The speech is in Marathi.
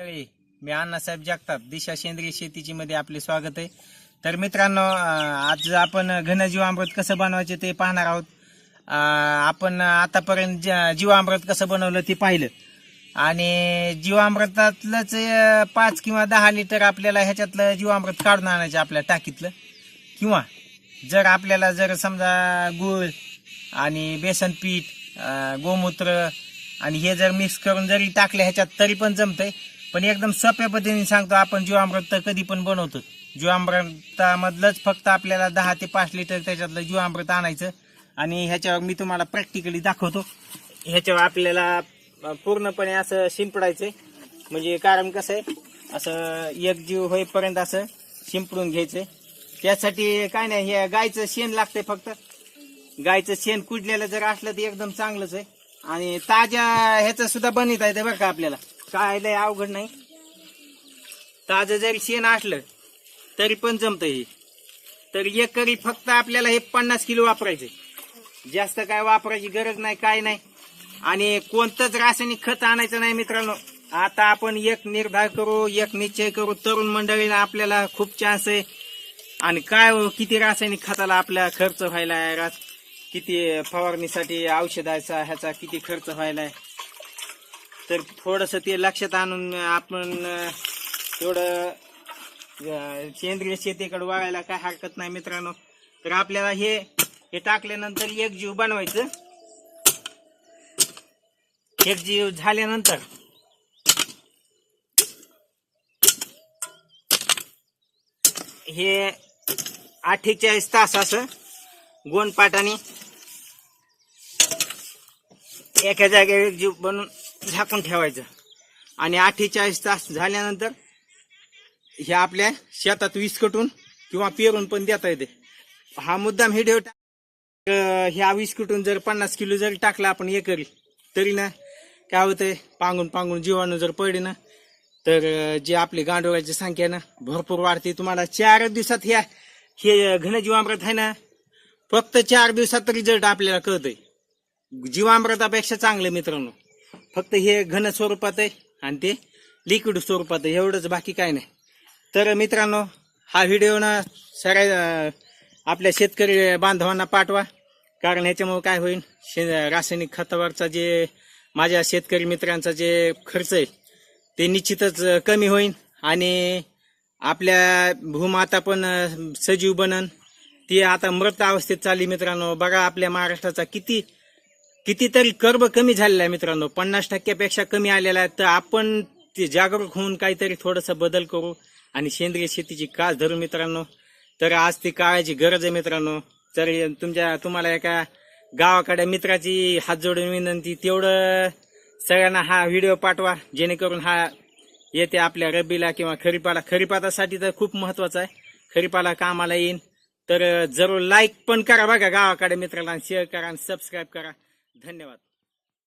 मंडळी, मी अण्णासाहेब जगताप दिशा सेंद्रिय शेतीची मध्ये आपले स्वागत आहे. तर मित्रांनो आज आपण घनजीवामृत कसं बनवायचे ते पाहणार आहोत. आपण आतापर्यंत जीवामृत कसं बनवलं ते पाहिलं. आणि जीवामृतातलंच पाच किंवा दहा लिटर आपल्याला ह्याच्यातलं जीवामृत काढून आणायचं आपल्या टाकीतलं. किंवा जर आपल्याला जर समजा गूळ आणि बेसन पीठ गोमूत्र आणि हे जर मिक्स करून जरी टाकलं ह्याच्यात तरी पण जमतंय. पण एकदम सोप्या पद्धतीने सांगतो आपण जीवामृत कधी पण बनवतो. जीवामृतामधलंच फक्त आपल्याला दहा ते पाच लिटर त्याच्यातलं जीवामृत आणायचं. आणि ह्याच्यावर मी तुम्हाला प्रॅक्टिकली दाखवतो. ह्याच्यावर आपल्याला पूर्णपणे असं शिंपडायचंय. म्हणजे कारण कसं आहे असं एक जीव होईपर्यंत असं शिंपडून घ्यायचंय. त्यासाठी काय नाही हे गायचं शेण लागतंय फक्त. गायचं शेण कुजलेलं जर असलं तर एकदम चांगलंच आहे. आणि ताज्या ह्याचं सुद्धा बनवता येतं बरं का आपल्याला. काय लय अवघड नाही. ताजं जरी शेण असलं तरी पण जमतं हे. तर एकरी फक्त आपल्याला हे पन्नास किलो वापरायचं. जास्त काय वापरायची गरज नाही काय नाही. आणि कोणतंच रासायनिक खत आणायचं नाही मित्रांनो. आता आपण एक निर्धार करू एक निश्चय करू. तरुण मंडळीला आपल्याला खूप चान्स आहे. आणि काय हो, किती रासायनिक खताला आपला खर्च व्हायला आहे? किती फवारणीसाठी औषधाचा ह्याचा किती खर्च व्हायला आहे? तर थोडस ते लक्षात आणून आपण थोडं सेंद्रिय शेतीकडे वळायला काय हरकत नाही मित्रांनो. तर आपल्याला हे हे टाकल्यानंतर एक जीव बनवायचं. एक जीव झाल्यानंतर. हे अठ्ठेचाळीस तास असं गोंडपाटाने एका जागेवर एक जीव बनवून झाकून ठेवायचं. आणि अठ्ठेचाळीस तास झाल्यानंतर हे आपल्या शेतात विस्कटून किंवा पेरून पण देता येते. हा मुद्दाम हे व्हिडिओ ह्या विस्कटून जर पन्नास किलो जरी टाकला आपण एकरी तरी ना काय होतंय? पांगून पांगून जीवाणू जर पडले ना तर जे आपली गांडोळाची संख्या ना भरपूर वाढते. तुम्हाला चार दिवसात ह्या हे घनजीवामृत आहे ना फक्त चार दिवसात रिझल्ट आपल्याला कळतंय. जीवामृतापेक्षा चांगलं मित्रांनो. फक्त हे घन स्वरूपात आहे आणि ते लिक्विड स्वरूपात आहे. एवढंच बाकी काय नाही. तर मित्रांनो हा व्हिडिओ ना सगळ्या आपल्या शेतकरी बांधवांना पाठवा. कारण ह्याच्यामुळे काय होईल? शे रासायनिक खतावरचा जे माझ्या शेतकरी मित्रांचा जे खर्च आहे ते निश्चितच कमी होईल. आणि आपल्या भूमाता पण सजीव बनन. ती आता मृत अवस्थेत चालली मित्रांनो. बघा आपल्या महाराष्ट्राचा किती कितीतरी कर्ब कमी झालेला आहे मित्रांनो. पन्नास टक्क्यापेक्षा कमी आलेला आहे. तर आपण ते जागरूक होऊन काहीतरी थोडंसं बदल करू आणि सेंद्रिय शेतीची कास धरू मित्रांनो. तर आज ती काळाची गरज आहे मित्रांनो. तर तुमच्या तुम्हाला एका गावाकडे मित्राची हात जोडून विनंती. तेवढं सगळ्यांना हा व्हिडिओ पाठवा. जेणेकरून हा येते आपल्या रब्बीला किंवा खरीपाला. खरीपातासाठी तर खूप महत्वाचं आहे. खरीपाला कामाला येईन. तर जरूर लाईक पण करा बघा गावाकडे मित्राला शेअर करा आणि सबस्क्राईब करा. धन्यवाद.